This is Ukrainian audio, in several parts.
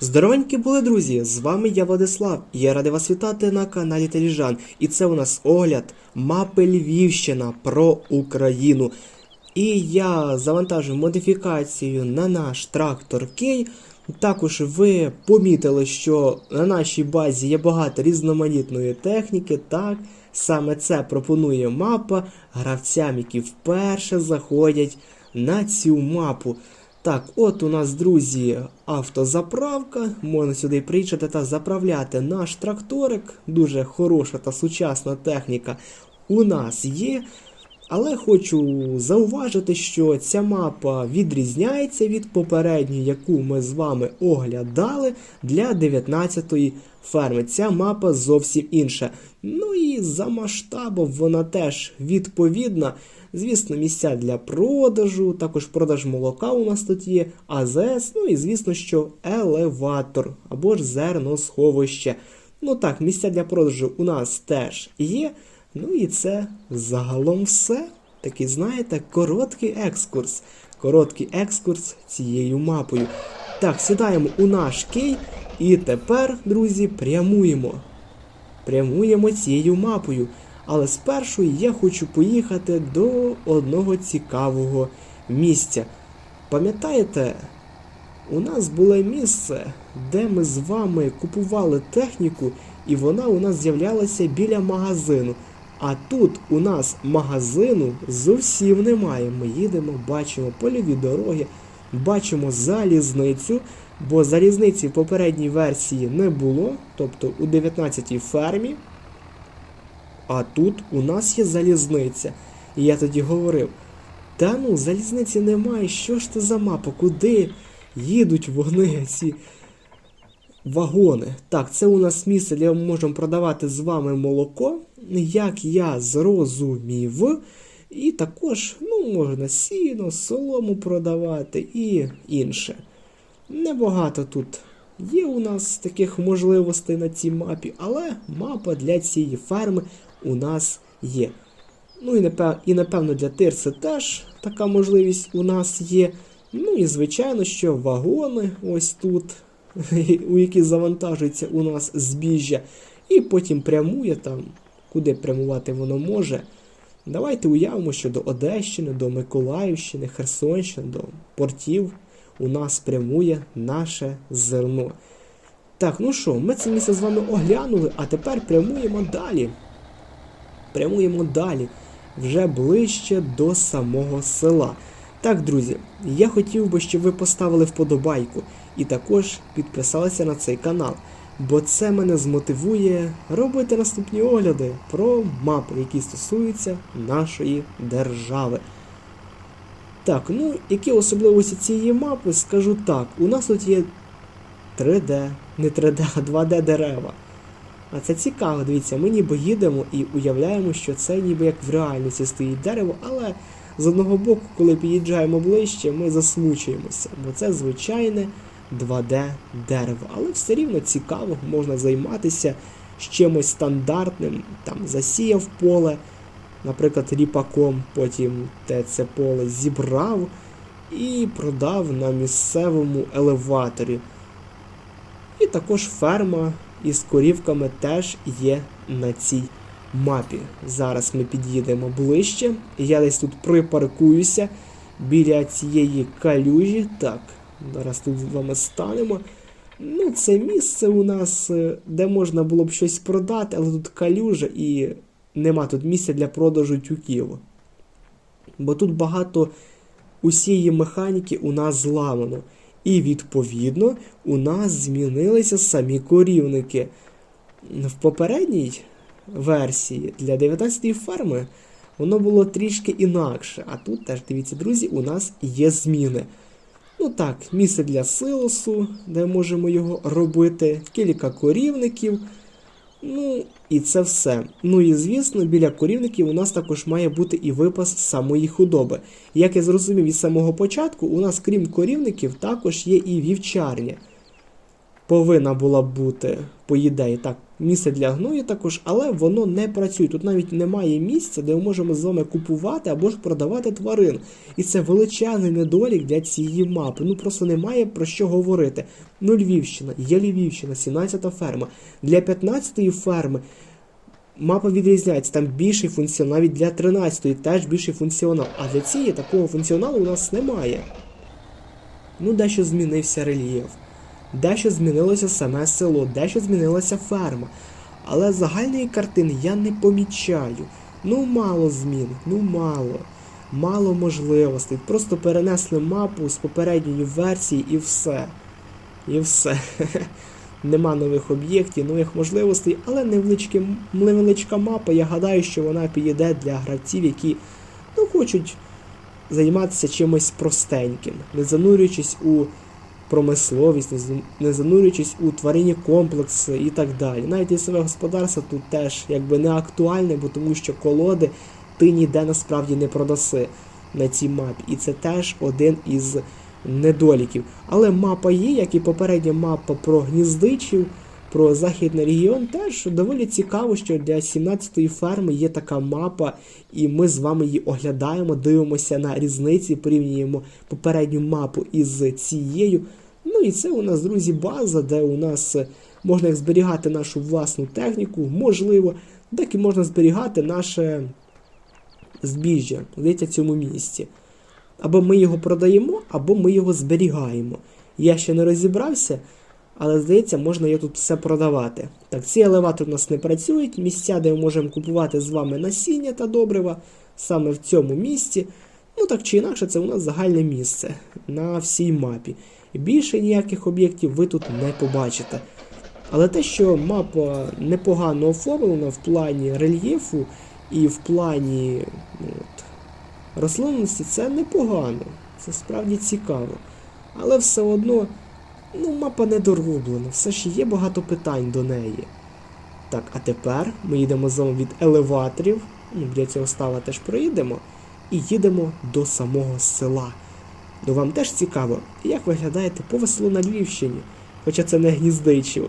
Здоровенькі були, друзі! З вами я Владислав. і Я радий вас вітати на каналі Теліжан. І це у нас огляд мапи Львівщина про Україну. І я завантажу модифікацію на наш трактор Кей. Також ви помітили, що на нашій базі є багато різноманітної техніки. Так, саме це пропонує мапа гравцям, які вперше заходять на цю мапу. Так, от у нас, друзі, автозаправка. Можна сюди приїжджати та заправляти наш тракторик. Дуже хороша та сучасна техніка у нас є. Але хочу зауважити, що ця мапа відрізняється від попередньої, яку ми з вами оглядали для 19-ї ферми. Ця мапа зовсім інша. Ну і за масштабом вона теж відповідна. Звісно, місця для продажу, також продаж молока у нас тут є, АЗС, ну і звісно, що елеватор або ж зерносховище. Ну так, місця для продажу у нас теж є. Ну і це загалом все. Такий, знаєте, короткий екскурс. Короткий екскурс цією мапою. Так, сідаємо у наш кей, і тепер, друзі, прямуємо. Прямуємо цією мапою. Але спершу я хочу поїхати до одного цікавого місця. Пам'ятаєте, у нас було місце, де ми з вами купували техніку, і вона у нас з'являлася біля магазину. А тут у нас магазину зовсім немає. Ми їдемо, бачимо польові дороги, бачимо залізницю, бо залізниці в попередній версії не було, тобто у 19-й фермі. А тут у нас є залізниця. І я тоді говорив: та ну, залізниці немає, що ж це за мапа? Куди їдуть вони ці вагони? Так, це у нас місце, де ми можемо продавати з вами молоко, як я зрозумів. І також ну, можна сіно, солому продавати і інше. Небагато тут є у нас таких можливостей на цій мапі, але мапа для цієї ферми у нас є. Ну і напевно, для Тирси теж така можливість у нас є. Ну і звичайно, що вагони ось тут, у які завантажується у нас збіжжя, і потім прямує там, куди прямувати воно може. Давайте уявимо, що до Одещини, до Миколаївщини, Херсонщини, до портів у нас прямує наше зерно. Так, ну що, ми це місце з вами оглянули, а тепер прямуємо далі. Прямуємо далі, вже ближче до самого села. Так, друзі, я хотів би, щоб ви поставили вподобайку і також підписалися на цей канал, бо це мене змотивує робити наступні огляди про мапи, які стосуються нашої держави. Так, ну які особливості цієї мапи, скажу так, у нас тут є 3D, не 3D, а 2D дерева. А це цікаво, дивіться, ми ніби їдемо і уявляємо, що це ніби як в реальності стоїть дерево, але з одного боку, коли під'їжджаємо ближче, ми засмучуємося, бо це звичайне 2D дерево. Але все рівно цікаво, можна займатися з чимось стандартним, там засіяв поле, наприклад, ріпаком, потім те це поле зібрав і продав на місцевому елеваторі. І також ферма із корівками теж є на цій мапі. Зараз ми під'їдемо ближче. Я десь тут припаркуюся біля цієї калюжі. Так, зараз тут з вами станемо. Ну, це місце у нас, е, де можна було б щось продати, але тут калюжа і нема тут місця для продажу тюків. Бо тут багато усієї механіки у нас зламано. І відповідно у нас змінилися самі корівники. В попередній версії для 19-ї ферми воно було трішки інакше. А тут теж, дивіться, друзі, у нас є зміни. Ну так, місце для силосу, де можемо його робити, кілька корівників. Ну, і це все. Ну і звісно, біля корівників у нас також має бути і випас самої худоби. Як я зрозумів від самого початку, у нас, крім корівників, також є і вівчарня. Повинна була бути, по ідеї, так, місце для гною також, але воно не працює. Тут навіть немає місця, де ми можемо з вами купувати або ж продавати тварин. І це величезний недолік для цієї мапи. Ну просто немає про що говорити. Ну, Львівщина, є Львівщина, 17-та ферма. Для 15-ї ферми мапа відрізняється, там більший функціонал, навіть для 13-ї теж більший функціонал. А для цієї такого функціоналу у нас немає. Ну, дещо змінився рельєф, дещо змінилося саме село, дещо змінилася ферма. Але загальної картини я не помічаю. Ну, мало змін, ну мало. Мало можливостей. Просто перенесли мапу з попередньої версії і все. І все. Нема нових об'єктів, нових можливостей, але невеличкі, невеличка мапа. Я гадаю, що вона підійде для гравців, які ну, хочуть займатися чимось простеньким, не занурюючись у промисловість, не занурюючись у тваринні комплекси і так далі. Навіть лісове господарство тут теж якби не актуальне, бо тому що колоди ти ніде насправді не продаси на цій мапі. І це теж один із недоліків. Але мапа є, як і попередня мапа про гніздичів, про західний регіон, теж доволі цікаво, що для 17-ї ферми є така мапа, і ми з вами її оглядаємо, дивимося на різниці, порівнюємо попередню мапу із цією. Ну і це у нас, друзі, база, де у нас е, можна зберігати нашу власну техніку, можливо, так і можна зберігати наше збіжжя, в цьому місці. Або ми його продаємо, або ми його зберігаємо. Я ще не розібрався, але здається, можна його тут все продавати. Так, ці елеватори у нас не працюють. Місця, де ми можемо купувати з вами насіння та добрива, саме в цьому місці. Ну так чи інакше, це у нас загальне місце на всій мапі. Більше ніяких об'єктів ви тут не побачите. Але те, що мапа непогано оформлена в плані рельєфу і в плані ну, от, рослинності, це непогано. Це справді цікаво. Але все одно, ну, мапа недороблена, все ж є багато питань до неї. Так, а тепер ми їдемо з вами від елеваторів. Ну, для цього става теж проїдемо. І їдемо до самого села. Ну вам теж цікаво, як виглядає типове село на Львівщині, хоча це не гніздичів.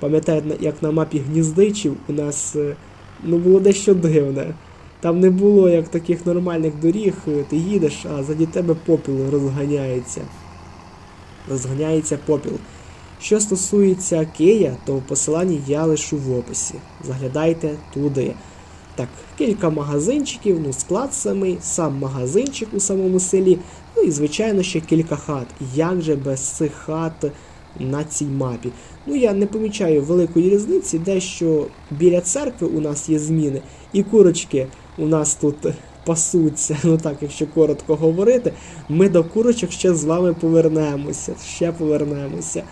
Пам'ятаєте, як на мапі гніздичів у нас е, ну, було дещо дивне. Там не було як таких нормальних доріг, е, ти їдеш, а заді тебе попіл розганяється. Розганяється попіл. Що стосується Кея, то посилання я лишу в описі. Заглядайте туди. Так, кілька магазинчиків, ну склад самий, сам магазинчик у самому селі, ну і звичайно ще кілька хат. Як же без цих хат на цій мапі? Ну я не помічаю великої різниці, дещо біля церкви у нас є зміни, і курочки у нас тут пасуться. Ну так, якщо коротко говорити, ми до курочок ще з вами повернемося. Ще повернемося.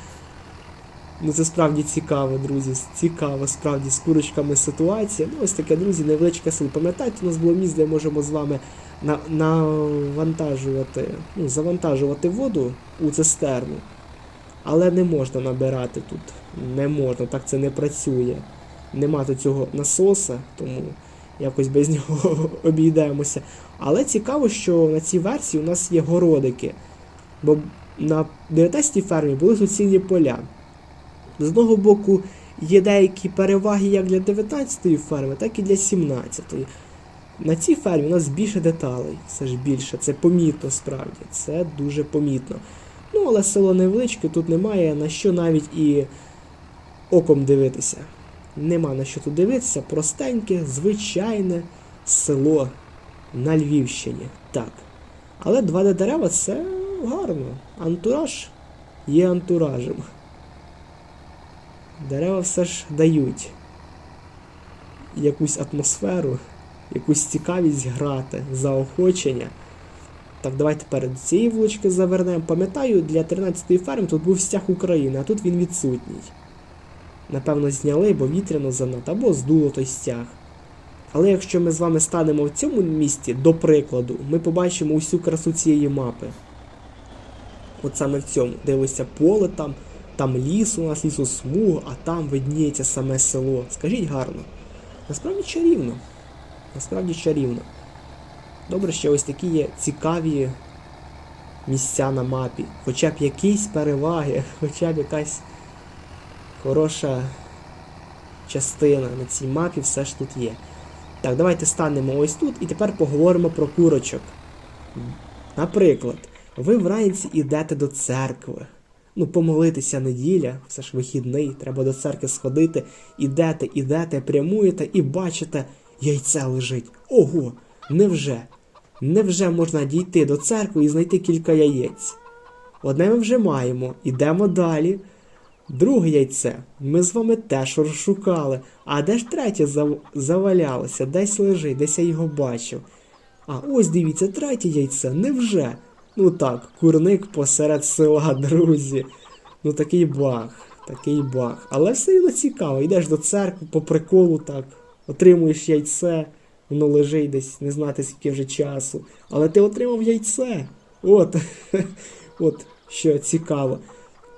Ну це справді цікаво, друзі. Цікаво, справді з курочками ситуація. Ну, ось таке, друзі, невеличке село. Пам'ятаєте, у нас було місце, де можемо з вами на, навантажувати, ну, завантажувати воду у цистерну. Але не можна набирати тут. Не можна, так це не працює. Нема тут цього насоса, тому якось без нього обійдемося. Але цікаво, що на цій версії у нас є городики. Бо на 19-й фермі були суцільні поля. З одного боку, є деякі переваги як для 19-ї ферми, так і для 17-ї. На цій фермі у нас більше деталей, все ж більше, це помітно справді, це дуже помітно. Ну, але село невеличке, тут немає на що навіть і оком дивитися. Нема на що тут дивитися, простеньке, звичайне село на Львівщині. Так. Але 2D дерева це гарно. Антураж є антуражем. Дерева все ж дають якусь атмосферу, якусь цікавість грати, заохочення. Так, давайте перед цієї вулички завернемо. Пам'ятаю, для 13-ї ферми тут був стяг України, а тут він відсутній. Напевно, зняли, бо вітряно занадто, або здуло той стяг. Але якщо ми з вами станемо в цьому місці, до прикладу, ми побачимо усю красу цієї мапи. От саме в цьому. Дивися, поле там, там ліс у нас, лісосмуг, а там видніється саме село. Скажіть гарно. Насправді чарівно. Насправді чарівно. Добре, що ось такі є цікаві місця на мапі. Хоча б якісь переваги, хоча б якась хороша частина на цій мапі все ж тут є. Так, давайте станемо ось тут і тепер поговоримо про курочок. Наприклад, ви вранці йдете до церкви. Ну, помолитися неділя, все ж вихідний, треба до церкви сходити. Ідете, ідете, прямуєте і бачите, яйце лежить. Ого! Невже? Невже можна дійти до церкви і знайти кілька яєць? Одне ми вже маємо, ідемо далі. Друге яйце ми з вами теж розшукали. А де ж третє зав... завалялося? Десь лежить, десь я його бачив. А ось дивіться, третє яйце, невже? Ну так, курник посеред села, друзі. Ну такий баг, такий баг. Але все одно цікаво. Йдеш до церкви по приколу так, отримуєш яйце, воно лежить десь, не знати скільки вже часу. Але ти отримав яйце. От, от що цікаво.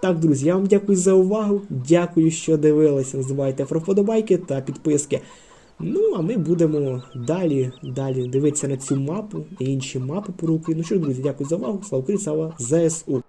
Так, друзі, я вам дякую за увагу. Дякую, що дивилися. Не забувайте про вподобайки та підписки. Ну, а ми будемо далі, далі дивитися на цю мапу і інші мапи по руки. Ну що, друзі, дякую за увагу. Слава Україні, слава ЗСУ.